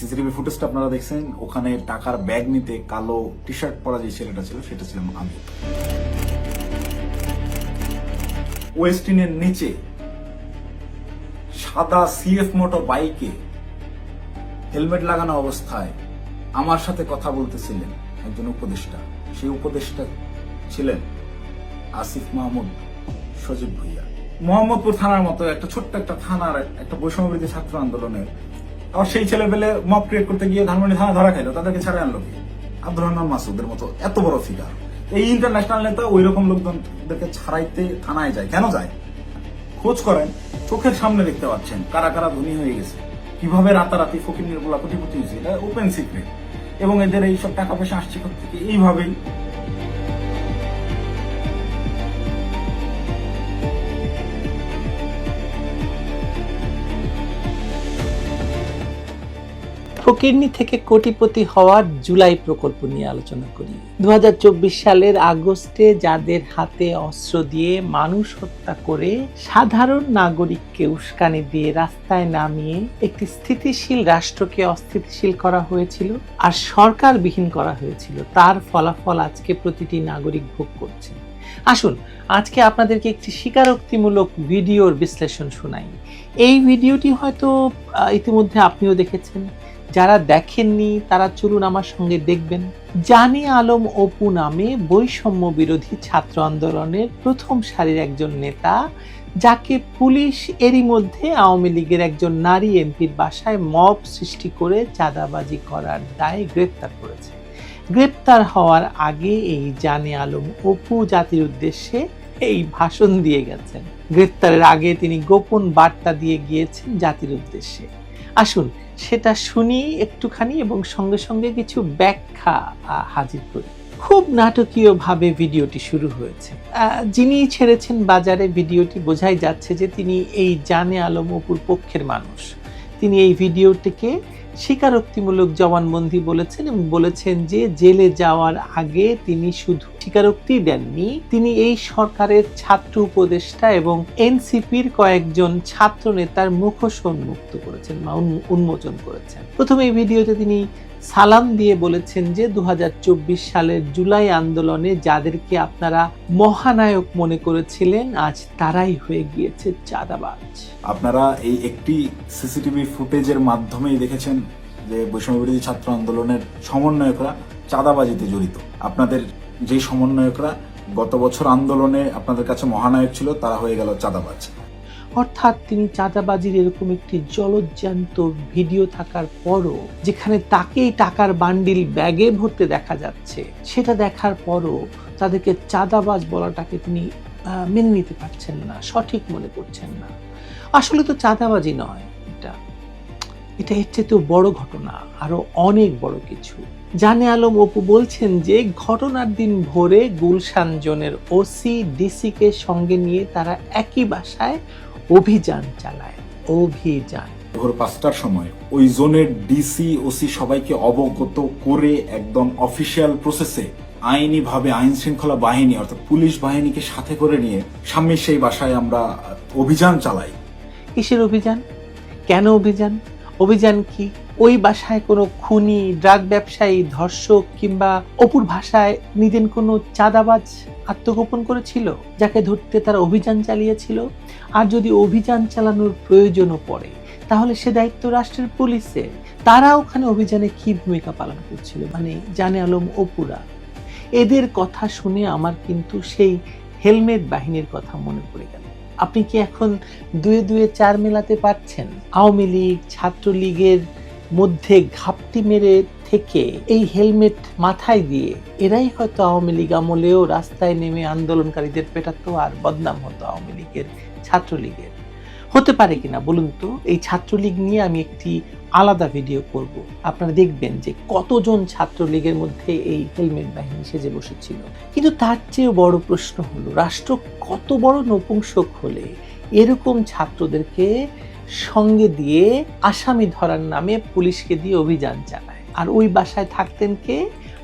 CCTV ফুটেজটা আপনারা দেখছেন, ওখানে টাকার ব্যাগ নিতে কালো টি শার্ট পরা যে ছেলেটা ছিল, সেটা ছিলাম আমি। ওয়েস্টিনের নিচে সাদা সিএফ মোটর বাইকে হেলমেট লাগানো অবস্থায় আমার সাথে কথা বলতেছিলেন একজন উপদেষ্টা। সেই উপদেষ্টা ছিলেন আসিফ মাহমুদ সজীব ভুইয়া। মোহাম্মদপুর থানার মতো একটা ছোট্ট একটা থানার একটা বৈষম্যবৃদ্ধি ছাত্র আন্দোলনের আর সেই ছেলে পেলে মব ক্রিয়েট করতে গিয়ে ধানমন্ডি থানা ধরা খাইলো, তাদেরকে ছাড়ে আনলো কি? আব্দুর রহমান মাসুদের মতো এত বড় ফিগার এই ইন্টারন্যাশনাল নেতা ওই রকম লোকজনদেরকে ছাড়াইতে থানায় যায়। কেন যায়? খোঁজ করেন, চোখের সামনে দেখতে পাচ্ছেন কারা কারা ধনী হয়ে গেছে। কীভাবে রাতারাতি ফকির নির্মলা কোটিপতি হয়েছে, এটা ওপেন সিক্রেট এবং এদের এইসব টাকা পয়সা আসছে থেকে এইভাবেই ফকিরনি থেকে কোটিপতি হওয়ার জুলাই প্রকল্প নিয়ে আলোচনা করি। দু হাজার চব্বিশ সালের আগস্টে যাদের হাতে অস্ত্র দিয়ে মানুষ হত্যা করে, সাধারণ নাগরিককে উস্কানি দিয়ে রাস্তায় নামিয়ে একটি স্থিতিশীল রাষ্ট্রকে অস্থিতিশীল করা হয়েছিল আর সরকারবিহীন করা হয়েছিল, তার ফলাফল আজকে প্রতিটি নাগরিক ভোগ করছে। আসুন, আজকে আপনাদেরকে একটি স্বীকারোক্তিমূলক ভিডিওর বিশ্লেষণ শোনাই। এই ভিডিওটি হয়তো ইতিমধ্যে আপনিও দেখেছেন। যারা দেখেননি, তারা চলুন আমার সঙ্গে দেখবেন। জানি আলম অপু নামে বৈষম্য বিরোধী ছাত্র আন্দোলনের প্রথম সারির একজন নেতা, যাকে পুলিশ এরই মধ্যে আওয়ামী লীগের একজন নারী এমপির বাসায় মব সৃষ্টি করে চাঁদাবাজি করার দায়ে গ্রেপ্তার করেছে। গ্রেপ্তার হওয়ার আগে এই জানে আলম অপু জাতির উদ্দেশ্যে এই ভাষণ দিয়ে গেছেন। গ্রেপ্তারের আগে তিনি গোপন বার্তা দিয়ে গিয়েছেন জাতির উদ্দেশ্যে। আসুন, সেটা শুনি একটুখানি এবং সঙ্গে সঙ্গে কিছু ব্যাখ্যা হাজির করি। খুব নাটকীয়ভাবে ভিডিওটি শুরু হয়েছে। যিনি ছেড়েছেন বাজারে, ভিডিওটি বোঝাই যাচ্ছে যে তিনি এই জানে আলম অপুর পক্ষের মানুষ। তিনি এই ভিডিওটিকে স্বীকারোক্তিমূলক জবানবন্দি বলেছেন এবং বলেছেন যে জেলে যাওয়ার আগে তিনি শুধু স্বীকারোক্তি দেননি, তিনি এই সরকারের ছাত্র উপদেষ্টা এবং এনসিপির কয়েকজন ছাত্র নেতার মুখোশ উন্মুক্ত করেছেন বা উন্মোচন করেছেন। প্রথমে এই ভিডিওতে তিনি সালাম দিয়ে বলেছেন যে দুহাজার চব্বিশ সালের জুলাই আন্দোলনে যাদেরকে আপনারা মহানায়ক মনে করেছিলেন, আজ তারাই হয়ে গিয়েছে চাঁদাবাজ। আপনারা এই একটি সিসিটিভি ফুটেজের মাধ্যমেই দেখেছেন যে বৈষম্যবিরোধী ছাত্র আন্দোলনের সমন্বয়করা চাঁদাবাজিতে জড়িত। আপনাদের যে সমন্বয়করা গত বছর আন্দোলনে আপনাদের কাছে মহানায়ক ছিল, তারা হয়ে গেল চাঁদাবাজ। অর্থাৎ তিনি চাঁদাবাজির এরকম একটি জলজ্যান্ত ভিডিও থাকার পরও যেখানে তাকেই টাকার বান্ডিল ব্যাগে ভরতে দেখা যাচ্ছে, সেটা দেখার পরও তাদেরকে চাঁদাবাজ বলাটাকে তিনি মেনে নিতে পারছেন না, সঠিক মনে করছেন না। আসলে তো চাঁদাবাজি নয় এটা। এটা এর চেয়েতেও বড় ঘটনা, আরও অনেক বড় কিছু। জানে আলম অপু বলছেন যে, ঘটনার দিন ভোরে গুলশান জোনের ওসি, ডিসিকে সঙ্গে নিয়ে তারা একই বাসায় অভিযান চালায় অভিযান। ভোর পাঁচটার সময় ওই জোনের ডিসি ওসি সবাইকে অবগত করে একদম অফিসিয়াল প্রসেসে আইনি ভাবে আইন শৃঙ্খলা বাহিনী অর্থাৎ পুলিশ বাহিনীকে সাথে করে নিয়ে সামনে সেই বাসায় আমরা অভিযান চালাই। কিসের অভিযান? কেন অভিযান? অভিযান কি? ওই বাসায় কোনো খুনি ড্রাগ ব্যবসায়ী, ধর্ষক কিংবা অপুর ভাষায় নিজের কোনো চাঁদাবাজ আত্মগোপন করেছিল, যাকে ধরতে তারা অভিযান চালিয়েছিল? আর যদি অভিযান চালানোর প্রয়োজনও পড়ে, তাহলে সে দায়িত্ব রাষ্ট্রের পুলিশের তারা ওখানে অভিযানে কি ভূমিকা পালন করছিল? মানে জানে আলম অপুরা। এদের কথা শুনে আমার কিন্তু সেই হেলমেট বাহিনীর কথা মনে পড়ে গেল। আপনি কি এখন দুয়ে দুয়ে চার মেলাতে পারছেন? আওয়ামী লীগ, ছাত্রলীগের মধ্যে ঘাপটি মেরে থেকে এই হেলমেট মাথায় দিয়ে এরাই হয়তো আওয়ামী লীগ আমলেও রাস্তায় নেমে আন্দোলনকারীদের পেটাতো আর বদনাম হতো আওয়ামী লীগের, ছাত্রলীগের। হতে পারে কিনা বলুন তো? এই ছাত্রলীগ নিয়ে আমি একটি আলাদা ভিডিও করব। আপনারা দেখবেন যে কতজন ছাত্রলীগের মধ্যে এই হেলমেট বাহিনী সেজে বসেছিল। কিন্তু তার চেয়েও বড় প্রশ্ন হলো, রাষ্ট্র কত বড় নপুংসক হলে এরকম ছাত্রদেরকে সঙ্গে দিয়ে আসামি ধরার নামে পুলিশকে দিয়ে অভিযান চালায়? আর ওই বাসায় থাকতেন কে?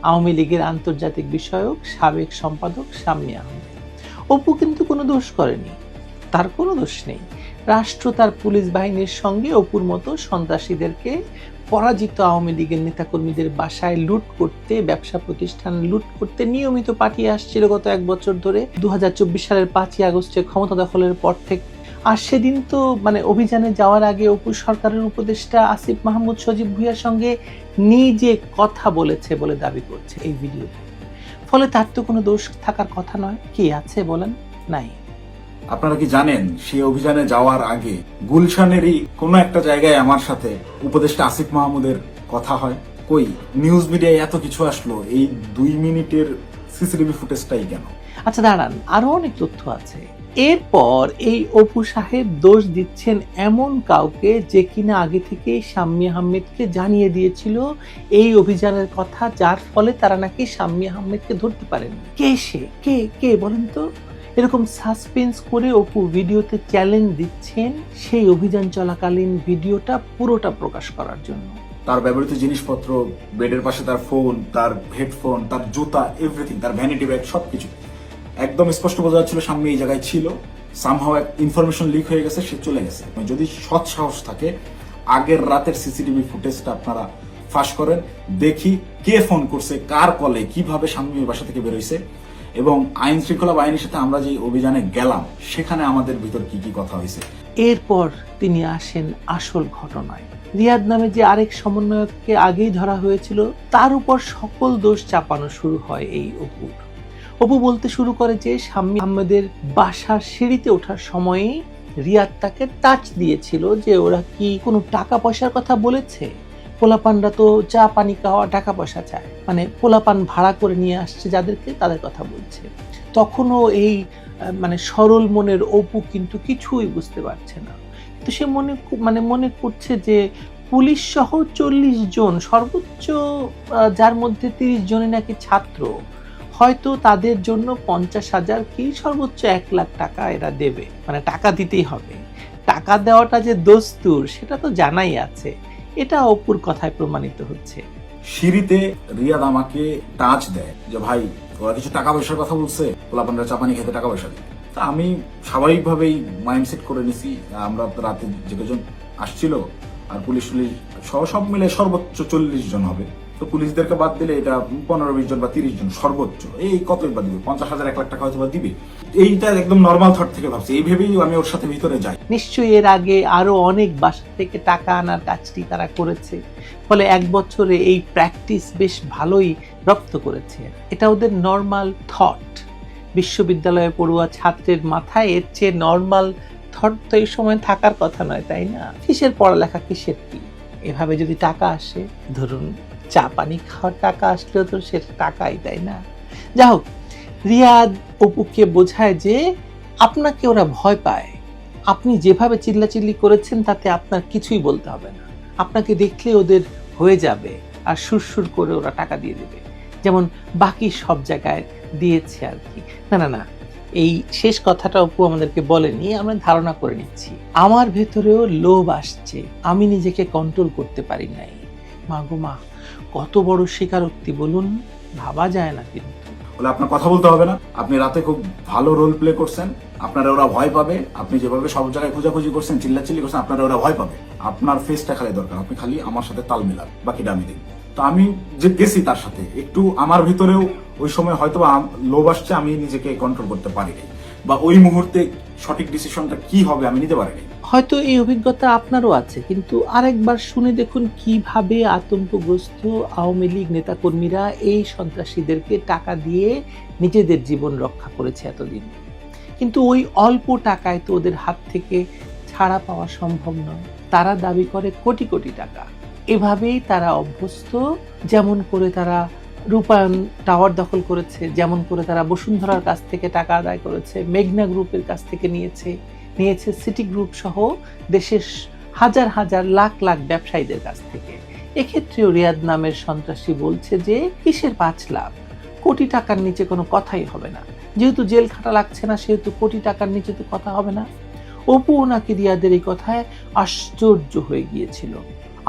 আওয়ামী লীগের আন্তর্জাতিক বিষয়ক সাবেক সম্পাদক শাম্মী আহমেদ। অপু কিন্তু কোনো দোষ করেনি। তার কোনো দোষ নেই। রাষ্ট্র তার পুলিশ বাহিনীর সঙ্গে অপুর মতো সন্ত্রাসীদেরকে পরাজিত আওয়ামী লীগের নেতাকর্মীদের বাসায় লুট করতে, ব্যবসা প্রতিষ্ঠান লুট করতে নিয়মিত পাঠিয়ে আসছিল গত এক বছর ধরে। দুহাজার চব্বিশ সালের পাঁচই আগস্টে ক্ষমতা দখলের পর থেকে আর সেদিন তো মানে অভিযানে যাওয়ার আগে অপু সরকারের উপদেষ্টা আসিফ মাহমুদ সজীব ভুইয়ার সঙ্গে নিজে কথা বলেছে বলে দাবি করছে এই ভিডিওতে। ফলে তার তো কোনো দোষ থাকার কথা নয়। কি আছে বলেন? নাই। আপনারা কি জানেন, সেই অভিযানে যাওয়ার আগে গুলশানেরই কোনো একটা জায়গায় আমার সাথে উপদেষ্টা আসিফ মাহমুদের কথা হয়। কই নিউজ মিডিয়ায় এত কিছু আসলো, এই দুই মিনিটের সিসিটিভি ফুটেজটাই কেন? আচ্ছা দাঁড়ান, আরও অনেক তথ্য আছে। এরপর এই অপু সাহেব দোষ দিচ্ছেন এমন কাউকে যে কিনা আগে থেকেই শাম্মী আহমেদকে জানিয়ে দিয়েছিল এই অভিযানের কথা, যার ফলে তারা নাকি শাম্মী আহমেদকে ধরতে পারেন কে সে? কে? কে? বলেন তো। এরকম সাসপেন্স করে অপু ভিডিওতে চ্যালেঞ্জ দিচ্ছেন সেই অভিযান চলাকালীন ভিডিওটা পুরোটা প্রকাশ করার জন্য। তার ব্যবহৃত জিনিসপত্র বেডের পাশে তার ফোন তার হেডফোন তার জুতা এভরিথিং তার ভ্যানিটি ব্যাগ সবকিছু। একদম স্পষ্ট বোঝা যাচ্ছিল সামনে এই জায়গায় ছিল। সামহাও ইনফরমেশন লিক হয়ে গেছে, সে চলে গেছে। যদি সৎ সাহস থাকে, আগের রাতের সিসিটিভি ফুটেজটা আপনারা ফাঁস করেন। দেখি কে ফোন করছে, কার কলে, কীভাবে স্বামী বাসা থেকে বেরোইছে এবং আইন শৃঙ্খলা বাহিনীর সাথে আমরা যে অভিযানে গেলাম, সেখানে আমাদের ভিতর কি কি কথা হয়েছে? এরপর তিনি আসেন আসল ঘটনায়। রিয়াদ নামে যে আরেক সমন্বয়ককে আগেই ধরা হয়েছিল, তার উপর সকল দোষ চাপানো শুরু হয় এই অপুর। অপু বলতে শুরু করে যে শাম্মী আহমেদের বাসার সিঁড়িতে ওঠার সময়ে রিয়াদ তাকে টাচ দিয়েছিল যে ওরা কি কোনো টাকা পয়সার কথা বলেছে? পোলাপানরা তো চা, পানি খাওয়া টাকা পয়সা চায়। মানে পোলাপান ভাড়া করে নিয়ে আসছে যাদেরকে, তাদের কথা বলছে। তখনও এই মানে সরল মনের অপু কিন্তু কিছুই বুঝতে পারছে না। তো সে মনে মানে মনে করছে যে পুলিশ সহ চল্লিশ জন, সর্বোচ্চ যার মধ্যে তিরিশ জনই নাকি ছাত্র, হয়তো তাদের জন্য পঞ্চাশ হাজার কি সর্বোচ্চ এক লাখ টাকা এরা দেবে। মানে টাকা দিতেই হবে। টাকা দেওয়াটা যে দস্তুর, সেটা তো জানাই আছে। এটা অপুর কথায় প্রমাণিত হচ্ছে। সিঁড়িতে রিয়াদ আমাকে টাচ দেয় যে, ভাই, ওরা কিছু টাকা পয়সার কথা বলছে, পোলাপানরা চাপানি খেতে টাকা পয়সা দিই তা আমি স্বাভাবিকভাবেই মাইন্ডসেট করে নিছি, আমরা রাতে যে কজন আসছিল, আর পুলিশ টুলিশ সব মিলে সর্বোচ্চ চল্লিশ জন হবে। তো পুলিশদেরকে বাদ দিলে এটা পনেরো, বিশ জন বা তিরিশ জন সর্বোচ্চ। এই কতই বা দিবে? পঞ্চাশ হাজার, এক লাখ টাকা হয়তো বা দিবে। এইটা একদম নর্মাল থট থেকে ভাবছি। এই ভেবেই আমি ওর সাথে ভিতরে যাই। নিশ্চয়ই এর আগে আরও অনেক বাসা থেকে টাকা আনার কাজটি তারা করেছে। ফলে এক বছরে এই প্র্যাকটিস বেশ ভালোই রপ্ত করেছে। এটা ওদের নর্মাল থট বিশ্ববিদ্যালয়ে পড়ুয়া ছাত্রের মাথায় এর চেয়ে নর্মাল থট তো এই সময় থাকার কথা নয়, তাই না? কিসের পড়ালেখা, কিসের কি? এভাবে যদি টাকা আসে, ধরুন চা পানি খাওয়ার টাকা আসলেও তো সেটা টাকাই তাই না। যা হোক রিয়াদ অপুকে বোঝায় যে আপনাকে ওরা ভয় পায়। আপনি যেভাবে চিল্লাচিল্লি করেছেন তাতে আপনার কিছুই বলতে হবে না। আপনাকে দেখলে ওদের হয়ে যাবে আর সুরসুর করে ওরা টাকা দিয়ে দেবে। যেমন বাকি সব জায়গায় দিয়েছে আর কি। না না না, এই শেষ কথাটা অপু আমাদেরকে বলেনি, আমরা ধারণা করে নিচ্ছি। আমার ভেতরেও লোভ আসছে, আমি নিজেকে কন্ট্রোল করতে পারি নাই। মা গো, মা। কত বড় স্বীকারোক্তি, বলুন, ভাবা যায় না কিন্তু। বলে আপনার কথা বলতে হবে না। আপনি রাতে খুব ভালো রোল প্লে করছেন, আপনারা ওরা ভয় পাবে। আপনি যেভাবে সব জায়গায় খোঁজাখুঁজি করছেন, চিল্লাচিল্লি করছেন, আপনারা ওরা ভয় পাবে। আপনার ফেসটা খালি দরকার, আপনি খালি আমার সাথে তাল মিলান, বাকিটা আমি দেখব। তো আমি যে গেছি তার সাথে, একটু আমার ভিতরেও ওই সময় হয়তো লোভ আসছে, আমি নিজেকে কন্ট্রোল করতে পারিনি। বা ওই মুহূর্তে সঠিক ডিসিশনটা কি হবে আমি নিতে পারিনি। হয়তো এই অভিজ্ঞতা আপনারও আছে, কিন্তু আরেকবার শুনে দেখুন কীভাবে আতঙ্কগ্রস্ত আওয়ামী লীগ নেতাকর্মীরা এই সন্ত্রাসীদেরকে টাকা দিয়ে নিজেদের জীবন রক্ষা করেছে এতদিন। কিন্তু ওই অল্প টাকায় তো ওদের হাত থেকে ছাড়া পাওয়া সম্ভব নয়। তারা দাবি করে কোটি কোটি টাকা। এভাবেই তারা অভ্যস্ত, যেমন করে তারা রূপায়ণ টাওয়ার দখল করেছে, যেমন করে তারা বসুন্ধরার কাছ থেকে টাকা আদায় করেছে, মেঘনা গ্রুপের কাছ থেকে নিয়েছে। নিয়েছে সিটি গ্রুপ সহ দেশের হাজার হাজার লাখ লাখ ব্যবসায়ীদের কাছ থেকে। এক্ষেত্রেও রিয়াদ নামের সন্ত্রাসী বলছে যে, কিসের পাঁচ লাখ কোটি টাকার নিচে কোনো কথাই হবে না। যেহেতু জেল খাটা লাগছে না, সেহেতু কোটি টাকার নিচে তো কথা হবে না। অপু নাকি রিয়াদের এই কথায় আশ্চর্য হয়ে গিয়েছিল।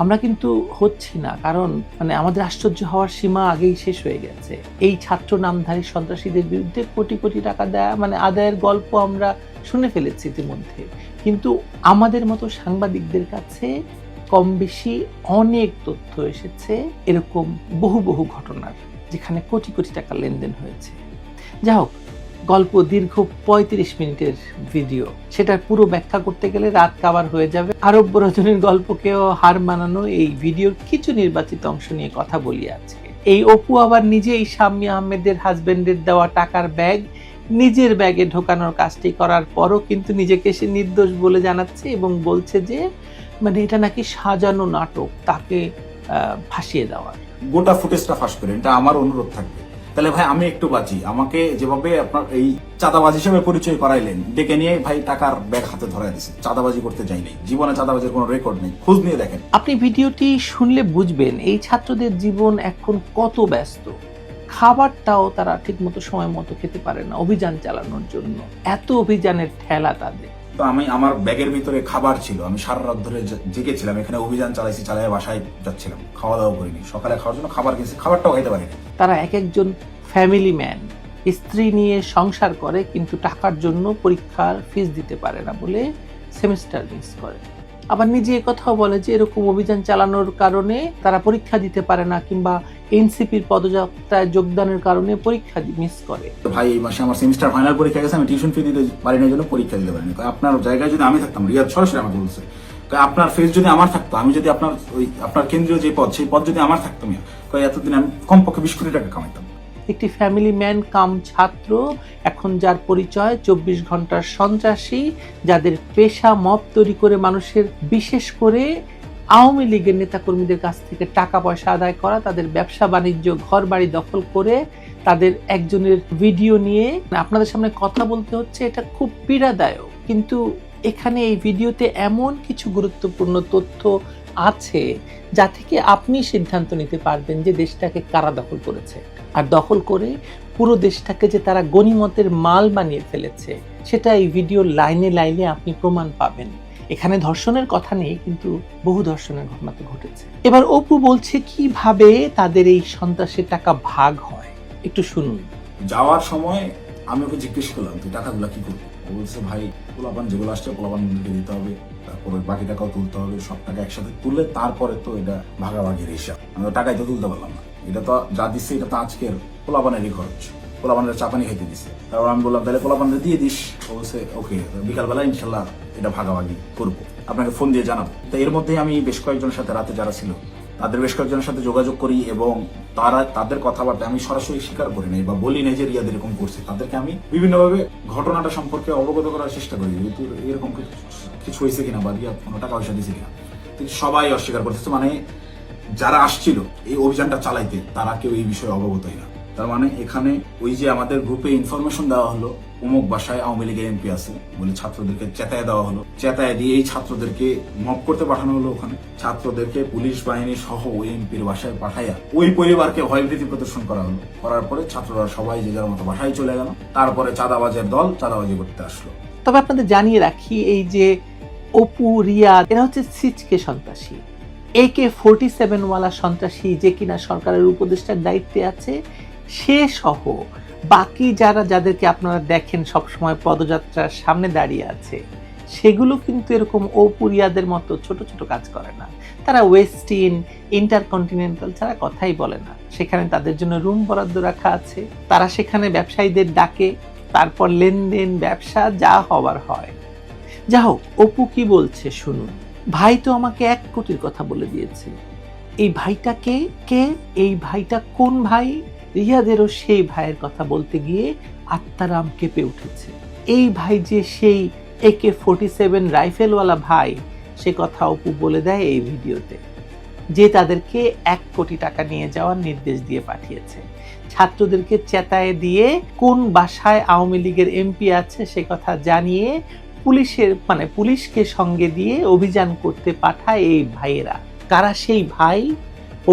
আমরা কিন্তু হচ্ছি না, কারণ মানে আমাদের আশ্চর্য হওয়ার সীমা আগেই শেষ হয়ে গেছে। এই ছাত্র নামধারী সন্ত্রাসীদের বিরুদ্ধে কোটি কোটি টাকা দেয়া মানে আদায়ের গল্প আমরা শুনে ফেলেছি ইতিমধ্যে। কিন্তু আমাদের মতো সাংবাদিকদের কাছে কম বেশি অনেক তথ্য এসেছে, এরকম বহু বহু ঘটনার, যেখানে কোটি কোটি টাকা লেনদেন হয়েছে। যা হোক, গল্প দীর্ঘ পঁয়ত্রিশ মিনিটের ভিডিও। সেটার পুরো ব্যাখ্যা করতে গেলে রাত কাবার হয়ে যাবে। আরব রজনীর গল্পকেও হার মানানো এই ভিডিওর কিছু নির্বাচিত অংশ নিয়ে কথা বলি আজকে। এই অপু আবার নিজেই শাম্মী আহমেদের হাজবেন্ডের দেওয়া টাকার ব্যাগ নিজের ব্যাগে ঢোকানোর কাজটি করার পরও কিন্তু নিজেকে সে নির্দোষ বলে জানাচ্ছে এবং বলছে যে মানে এটা নাকি সাজানো নাটক তাকে ফাঁসিয়ে দেওয়ার। গোটা ফুটেজটা ফাঁস করেন এটা আমার অনুরোধ থাকবে। তাহলে ভাই আমি একটু বাঁচি আমাকে যেভাবে আপনার এই চাঁদাবাজ হিসেবে পরিচয় করাইলেন ডেকে নিয়ে ভাই টাকার ব্যাগ হাতে ধরাই দিছে। চাঁদাবাজি করতে যাই নাই। জীবনে চাঁদাবাজির কোনো রেকর্ড নেই। খোঁজ নিয়ে দেখেন। আপনি ভিডিওটি শুনলে বুঝবেন এই ছাত্রদের জীবন এখন কত ব্যস্ত। খাবারটাও তারা ঠিকমতো সময় মতো খেতে পারে না অভিযান চালানোর জন্য। এত অভিযানের ঠেলা তাদের। তো আমি আমার ব্যাগের ভিতরে খাবার ছিল আমি সারা রাত ধরে জেগেছিলাম এখানে অভিযান চালাইছি চালাই বাসায় যাচ্ছিলাম খাওয়া দাওয়া করিনি। সকালে খাওয়ার জন্য খাবার খেয়েছি খাবারটাও খাইতে পারিনি। তারা এক একজন ফ্যামিলি ম্যান স্ত্রী নিয়ে সংসার করে কিন্তু টাকার জন্য পরীক্ষার ফিস দিতে পারে না বলে সেমিস্টার মিস করে। আবার নিজে কথাও বলে যে এরকম অভিযান চালানোর কারণে তারা পরীক্ষা দিতে পারে না কিংবা এনসিপির পদযাত্রায় যোগদানের কারণে পরীক্ষা মিস করে। ভাই এই মাসে আমার সেমিস্টার ফাইনাল পরীক্ষা গেছে আমি টিউশন ফি দিতে পারি না জন্য পরীক্ষা দিতে পারিনি। আপনার জায়গায় যদি আমি থাকতাম রিয়াদ সরাসরি আমাকে বলছে আপনার ফেস যদি আমার থাকতো আমি যদি আপনার ওই আপনার কেন্দ্রীয় যে পদ সেই পদ যদি আমার থাকতো এতদিন আমি কমপক্ষে বিশ কোটি টাকা কামাইতাম। একটি ফ্যামিলি ম্যান কাম ছাত্র এখন যার পরিচয় চব্বিশ ঘণ্টার সন্ত্রাসী যাদের পেশা মব তৈরি করে মানুষের বিশেষ করে আওয়ামী লীগের নেতাকর্মীদের কাছ থেকে টাকা পয়সা আদায় করা, তাদের ব্যবসা বাণিজ্য ঘর বাড়ি দখল করে তাদের একজনের ভিডিও নিয়ে আপনাদের সামনে কথা বলতে হচ্ছে, এটা খুব পীড়াদায়ক। কিন্তু এখানে এই ভিডিওতে এমন কিছু গুরুত্বপূর্ণ তথ্য আছে, যা থেকে আপনি সিদ্ধান্ত নিতে পারবেন যে দেশটাকে কারা দখল করেছে। আর দখল করে পুরো দেশটাকে যে তারা গণিমতের মাল বানিয়ে ফেলেছে, সেটা এই ভিডিও লাইনে লাইনে আপনি প্রমাণ পাবেন। এখানে ধর্ষণের কথা নেই, কিন্তু বহু ধর্ষণের ঘটনা তো ঘটেছে। এবার অপু বলছে, কীভাবে তাদের এই সন্ত্রাসের টাকা ভাগ হয়? একটু শুনুন। যাওয়ার সময় আমি ওকে জিজ্ঞেস করলাম, তুই টাকাগুলো কি করবি? বলছে, ভাই, পোলাপান যেগুলো আসছে পোলাপানগুলোকে দিতে হবে, তারপরে বাকি টাকাও তুলতে হবে, সব টাকা একসাথে তুললে তারপরে তো এটা ভাগাভাগির হিসাব। আমি টাকাই তো তুলতে পারলাম না। এটা তো যা দিচ্ছে, এটা তো আজকের পোলাপানেরই খরচ। পোলাপানের চাপানি খাইতে দিছে। তারপর আমি বললাম, তাহলে পোলাপানটা দিয়ে দিস। বলছে ওকে বিকালবেলা ইনশাল্লাহ এটা ভাগাভাগি করব। আপনাকে ফোন দিয়ে জানাব। তো এর মধ্যে আমি বেশ কয়েকজনের সাথে রাতে যারা ছিল, তাদের বেশ কয়েকজনের সাথে যোগাযোগ করি এবং তারা, তাদের কথাবার্তা আমি সরাসরি স্বীকার করি নাই বা বলি নাই যে রিয়াদ এরকম করছে। তাদেরকে আমি বিভিন্নভাবে ঘটনাটা সম্পর্কে অবগত করার চেষ্টা করি যে তোর এরকম কিছু- কিছু হয়েছে কিনা বা রিয়াদ কোনো টাকা পয়সা দিয়েছে কিনা। কিন্তু সবাই অস্বীকার করতেছে। মানে যারা আসছিল এই অভিযানটা চালাইতে, তারা কেউ এই বিষয়ে অবগতই না। তার মানে এখানে ওই যে আমাদের গ্রুপে ইনফরমেশন দেওয়া হলো অমুক বাসায় আওয়ামী লীগের এমপি আছে বলে ছাত্রদেরকে চেতায় দেওয়া হলো। চেতায় দিয়ে এই ছাত্রদেরকে মপ করতে পাঠানো হলো ওখানে। ছাত্রদেরকে পুলিশ, বাহিনী সহ ওই এমপির বাসায় পাঠাইয়া ওই পরিবারকে ভয়ভীতি প্রদর্শন করা হলো। করার পরে ছাত্ররা সবাই যে যার মতো বাসায় চলে গেল। তারপরে চাঁদাবাজের দল চাঁদাবাজি করতে আসলো। তবে আপনাদের জানিয়ে রাখি, এই যে অপু রিয়া এরা হচ্ছে সিচকে সন্ত্রাসী। একে ফোরটি সেভেন ওয়ালা সন্ত্রাসী যে কিনা সরকারের উপদেষ্টার দায়িত্বে আছে সে সহ বাকি যারা যাদেরকে আপনারা দেখেন সবসময় পদযাত্রার সামনে দাঁড়িয়ে আছে, সেগুলো কিন্তু এরকম অপু রিয়াদের মতো ছোট ছোট কাজ করে না। তারা ওয়েস্টিন ইন্টারকন্টিনেন্টাল ছাড়া কথাই বলে না। সেখানে তাদের জন্য রুম বরাদ্দ রাখা আছে। তারা সেখানে ব্যবসায়ীদের ডাকে, তারপর লেনদেন, ব্যবসা যা হবার হয়। যা হোক, অপু কি বলছে শুনুন। ভাই তো আমাকে এক কোটির কথা বলে দিয়েছে। এই ভাইটা কে? কে? এই ভাইটা কোন ভাই? রিয়াদেরও সেই ভাইয়ের কথা বলতে গিয়ে আত্মারাম কেঁপে উঠেছে। এই ভাই যে সেই একে ফোর্টি সেভেন রাইফেলওয়ালা ভাই, সে কথা অপু বলে দেয় এই ভিডিওতে, যে তাদেরকে এক কোটি টাকা নিয়ে যাওয়ার নির্দেশ দিয়ে পাঠিয়েছে। ছাত্রদেরকে চেতায় দিয়ে কোন বাসায় আওয়ামী লীগের এমপি আছে সে কথা জানিয়ে পুলিশের মানে পুলিশকে সঙ্গে দিয়ে অভিযান করতে পাঠায় এই ভাইয়েরা। কারা সেই ভাই?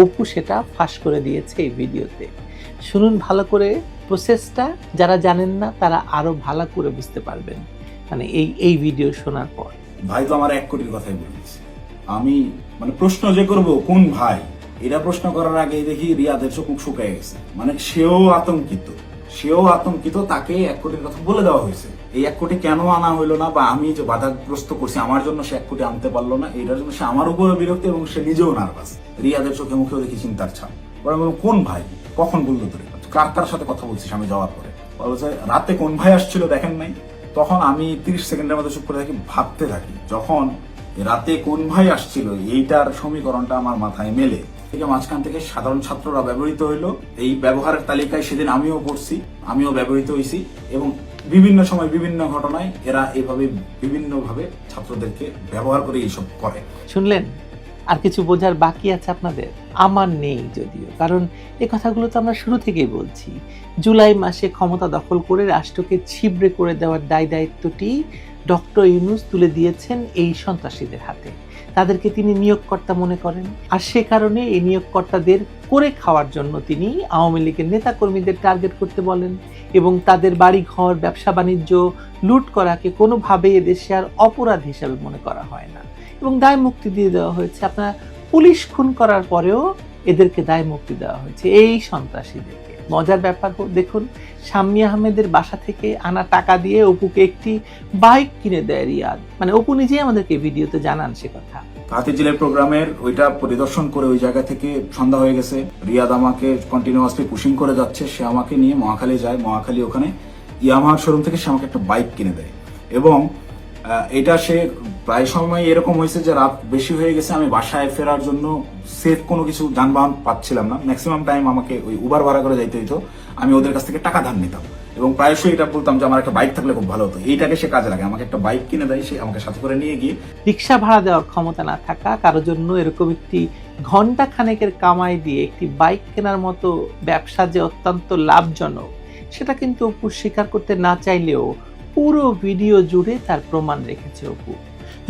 অপু সেটা ফাঁস করে দিয়েছে এই ভিডিওতে। শুনুন ভালো করে প্রসেসটা যারা জানেন না, তারা আরও ভালো করে বুঝতে পারবেন। মানে এই এই ভিডিও শোনার পর। ভাই তো আমার এক কোটির কথাই বলেছে আমি মানে প্রশ্ন যে করব, কোন ভাই? এটা প্রশ্ন করার আগে দেখি রিয়াদের চোখ শুকায় গেছে। মানে সেও আতঙ্কিত। সেও আতঙ্কিত, তাকে এক কোটির কথা বলে দেওয়া হয়েছে। এই এক কোটি কেন আনা হইল না? বা আমি যে বাধাগ্রস্ত করছি, আমার জন্য সে এক কোটি আনতে পারল না? এটার জন্য সে আমার উপরে বিরক্ত এবং সে নিজেও নার্ভাস। রিয়াদের চোখে মুখেও দেখি চিন্তার ছাপ। কোন ভাই? কখন বলল তোরে? কার কার সাথে কথা বলছিস আমি যাওয়ার পরে? বলছে রাতে কোন ভাই আসছিল দেখেন নাই? তখন আমি তিরিশ সেকেন্ডের মধ্যে চুপ করে থাকি, ভাবতে থাকি, যখন রাতে কোন ভাই আসছিল, এইটার সমীকরণটা আমার মাথায় মেলে। থেকে মাঝখান থেকে সাধারণ ছাত্ররা ব্যবহৃত হইল, এই ব্যবহারের তালিকায় সেদিন আমিও পড়ছি, আমিও ব্যবহৃত হয়েছি এবং বিভিন্ন সময় বিভিন্ন ঘটনায় এরা এভাবে বিভিন্নভাবে ছাত্রদেরকে ব্যবহার করে এইসব করে। শুনলেন? আর কিছু বোঝার বাকি আছে আপনাদের? আমার নেই যদিও, কারণ এ কথাগুলো তো আমরা শুরু থেকেই বলছি। জুলাই মাসে ক্ষমতা দখল করে রাষ্ট্রকে ছিবড়ে করে দেওয়ার দায় দায়িত্বটি ডক্টর ইউনুস তুলে দিয়েছেন এই সন্ত্রাসীদের হাতে। তাদেরকে তিনি নিয়োগকর্তা মনে করেন। আর সে কারণে এই নিয়োগকর্তাদের করে খাওয়ার জন্য তিনি আওয়ামী লীগের নেতাকর্মীদের টার্গেট করতে বলেন এবং তাদের বাড়ি ঘর ব্যবসা বাণিজ্য, লুট করাকে কোনোভাবেই এদেশে আর অপরাধ হিসাবে মনে করা হয় না। এবং দায় মুক্তি দিয়ে দেওয়া হয়েছে। আপনার পুলিশ খুন করার পরেও এদেরকে দায় মুক্তি দেওয়া হয়েছে, এই সন্ত্রাসীদেরকে। মজার ব্যাপার দেখুন, শাম্মী আহমেদের বাসা থেকে আনা টাকা দিয়ে অপুকে একটি বাইক কিনে দেয় রিয়াদ। মানে অপু নিজেই আমাদেরকে ভিডিওতে জানান সে কথা। হাতি জেলের প্রোগ্রামের ওইটা পরিদর্শন করে ওই জায়গা থেকে সন্ধ্যা হয়ে গেছে। রিয়াদ আমাকে কন্টিনিউয়াসলি পুশিং করে যাচ্ছে, সে আমাকে নিয়ে মহাখালী যায়। মহাখালী ওখানে ইয়ামাহার শোরুম থেকে সে আমাকে একটা বাইক কিনে দেয়। এবং এটা সে প্রায় সময় এরকম হয়েছে যে রাত বেশি হয়ে গেছে, আমি বাসায় ফেরার জন্য সেফ কোনো কিছু যানবাহন পাচ্ছিলাম না। ম্যাক্সিমাম টাইম আমাকে ওই উবার ভাড়া করে যাইতে হইতো। আমি ওদের কাছ থেকে টাকা ধার নিতাম। এবং প্রায়শই এটা বলতাম যে, আমার একটা বাইক থাকলে খুব ভালো হতো। এইটাকে সে কাজে লাগে। আমাকে একটা বাইক কিনে দেয়, সে আমাকে সাথে করে নিয়ে গিয়ে রিক্সা ভাড়া দেওয়ার ক্ষমতা না থাকা, কারোর জন্য এরকম একটি ঘণ্টা খানেকের কামাই দিয়ে একটি বাইক কেনার মতো ব্যবসা যে অত্যন্ত লাভজনক, সেটা কিন্তু অপু স্বীকার করতে না চাইলেও পুরো ভিডিও জুড়ে তার প্রমাণ রেখেছে অপু।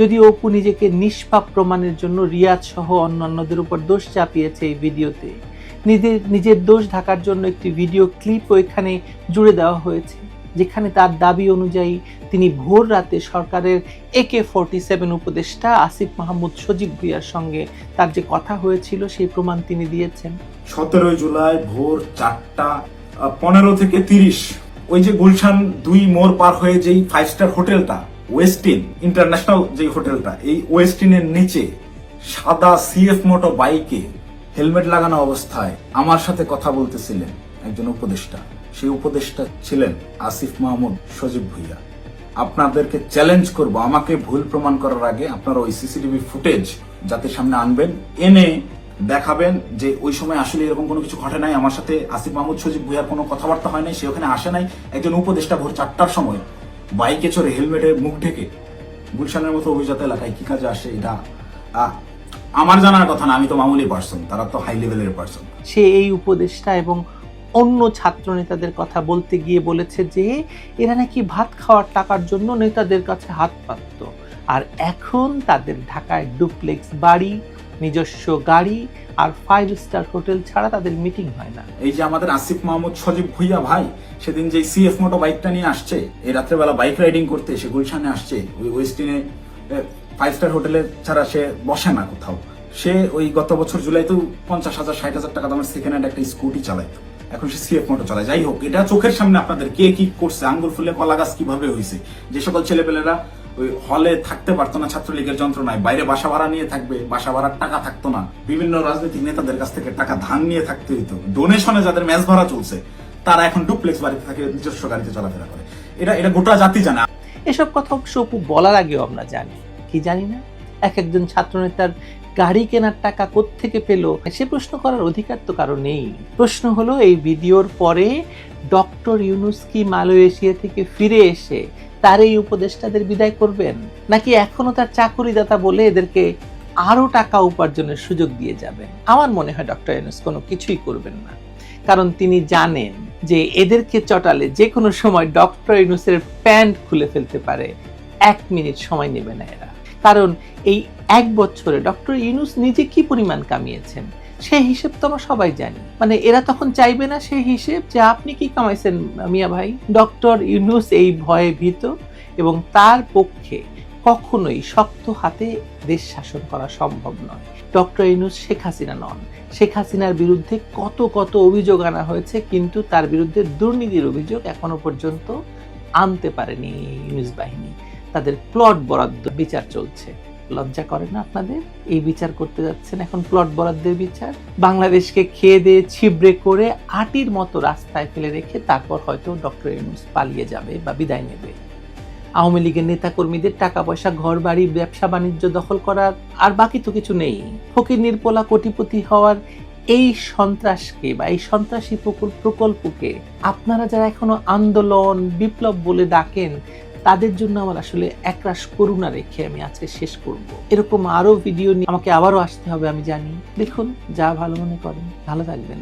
যদি অপু নিজেকে নিষ্পাপ প্রমাণের জন্য রিয়াজ সহ অন্যান্যদের উপর দোষ চাপিয়েছে এই ভিডিওতে। নিজের নিজের দোষ ঢাকার জন্য একটি ভিডিও ক্লিপ ওইখানে জুড়ে দেওয়া হয়েছে, যেখানে তার দাবি অনুযায়ী তিনি ভোর রাতে সরকারের একে ফোরটি সেভেন উপদেষ্টা আসিফ মাহমুদ সজীব ভুইয়ার সঙ্গে তার যে কথা হয়েছিল সেই প্রমাণ তিনি দিয়েছেন। সতেরোই জুলাই ভোর চারটা পনেরো থেকে তিরিশ, ওই যে গুলশান দুই মোড় পার হয়ে যেই ফাইভ স্টার হোটেলটা ওয়েস্টিন ইন্টারন্যাশনাল যে হোটেলটা এই ওয়েস্টিনের নিচে সাদা সিএফ মোটো বাইকে হেলমেট লাগানো অবস্থায় আমার সাথে কথা বলতেছিলেন একজন উপদেষ্টা। সেই উপদেষ্টা ছিলেন আসিফ মাহমুদ সজীব ভুইয়া। আপনাদেরকে চ্যালেঞ্জ করব, আমাকে ভুল প্রমাণ করার আগে আপনারা ওই সিসিটিভি ফুটেজ যাতে সামনে আনবেন, এনে দেখাবেন যে ওই সময় আসলে এরকম কোনো কিছু ঘটে নাই। আমার সাথে আসিফ মাহমুদ সজীব ভুইয়ার কোনো কথাবার্তা হয় নাই, সে ওখানে আসে নাই। একজন উপদেষ্টা ভোর চারটার সময় বাইকে চড়ে হেলমেটের মুখ ঢেকে গুলশানের মতো অভিজাত এলাকায় কি কাজে আসে এটা? আমার জানার কথা না, আমি তো মামুলি পার্সন তারা তো হাই লেভেলের পার্সন সে এই উপদেষ্টা এবং অন্য ছাত্র নেতাদের কথা বলতে গিয়ে বলেছে যে, এরা নাকি ভাত খাওয়ার টাকার জন্য নেতাদের কাছে হাত পাতত। আর এখন তাদের ঢাকায় ডুপ্লেক্স বাড়ি, নিজস্ব গাড়ি আর ফাইভ স্টার হোটেল ছাড়া তাদের মিটিং হয় না। এই যে আমাদের আসিফ মাহমুদ সজীব ভুইয়া ভাই, সেদিন যে সিএফ মোটো বাইকটা নিয়ে আসছে, এই রাত্রেবেলা বাইক রাইডিং করতে সে গুলশানে আসছে, ওই ওয়েস্টিনে ফাইভ স্টার হোটেলে ছাড়া সে বসে না কোথাও। সে ওই গত বছর জুলাইতেও পঞ্চাশ হাজার, ষাট হাজার টাকা দামের সেকেন্ড হ্যান্ড একটা স্কুটি চালাইতো। এখন সে সিএফ মোটো চালায়। যাই হোক, এটা চোখের সামনে আপনাদের কে কি করছে, আঙ্গুল ফুলে কলা গাছ কীভাবে হয়েছে যে সকল ছেলেপেলেরা ওই হলে থাকতে পারতো না ছাত্রলীগের যন্ত্রণায়। বাইরে বাসা ভাড়া নিয়ে থাকবে, বাসা ভাড়ার টাকা থাকতো না। বিভিন্ন রাজনৈতিক নেতাদের কাছ থেকে টাকা ধান নিয়ে থাকতে হইতো। ডোনেশনে যাদের ম্যাচ ভাড়া চলছে, তারা এখন ডুপ্লেক্স বাড়িতে থাকে, নিজস্ব গাড়িতে চলাফেরা করে। এটা এটা গোটা জাতি জানে। এসব কথা অবশ্য অপু বলার আগেও আমরা জানি। কি জানি না? এক একজন ছাত্রনেতার গাড়ি কেনার টাকা কোত্থেকে পেল? সে প্রশ্ন করার অধিকার তো কারও নেই। প্রশ্ন হলো, এই ভিডিওর পরে ডক্টর ইউনুস কি মালয়েশিয়া থেকে ফিরে এসে তার এই উপদেষ্টাদের বিদায় করবেন? নাকি এখনও তার চাকরিদাতা বলে এদেরকে আরও টাকা উপার্জনের সুযোগ দিয়ে যাবেন? আমার মনে হয় ডক্টর ইউনুস কোনো কিছুই করবেন না। কারণ তিনি জানেন যে এদেরকে চটালে যে কোনো সময় ডক্টর ইউনুসের প্যান্ট খুলে ফেলতে পারে। এক মিনিট সময় নেবে না এরা। কারণ এই এক বছরে ডক্টর ইউনুস নিজে কি পরিমাণ কামিয়েছেন? সেই হিসেব তো আমরা সবাই জানি। মানে এরা তখন চাইবে না সেই হিসেব যে আপনি কি কামাইছেন মিয়া ভাই? ডক্টর ইউনুস এই ভয়ে ভীত এবং তার পক্ষে কখনোই শক্ত হাতে দেশ শাসন করা সম্ভব নয়। ডক্টর ইউনুস শেখ হাসিনা নন। শেখ হাসিনার বিরুদ্ধে কত কত অভিযোগ আনা হয়েছে কিন্তু তার বিরুদ্ধে দুর্নীতির অভিযোগ এখনও পর্যন্ত আনতে পারেনি ইউনুস বাহিনী। তাদের প্লট বরাদ্দ বিচার চলছে। লজ্জা করে না আপনাদের? এই বিচার করতে যাচ্ছেন এখন প্লট বরাদ্দের বিচার। বাংলাদেশকে খেয়ে দিয়ে ছিবড়ে করে আটির মতো রাস্তায় ফেলে রেখে তারপর হয়তো ডক্টর ইউনুস পালিয়ে যাবে বা বিদায় নেবে। আওয়ামী লীগের নেতাকর্মীদের টাকা পয়সা ঘর বাড়ি ব্যবসা বাণিজ্য দখল করার আর বাকি তো কিছু নেই। ফকির নির্পলা কোটিপতি হওয়ার এই সন্ত্রাসকে বা এই সন্ত্রাসী প্রকল- প্রকল্পকে আপনারা যারা এখনও আন্দোলন, বিপ্লব বলে ডাকেন তাদের জন্য আমার আসলে একরাশ করুণা রেখে আমি আজকে শেষ করব। এরকম আরও ভিডিও নিয়ে আমাকে আবারও আসতে হবে, আমি জানি। দেখুন, যা ভালো মনে করেন, ভালো থাকবেন।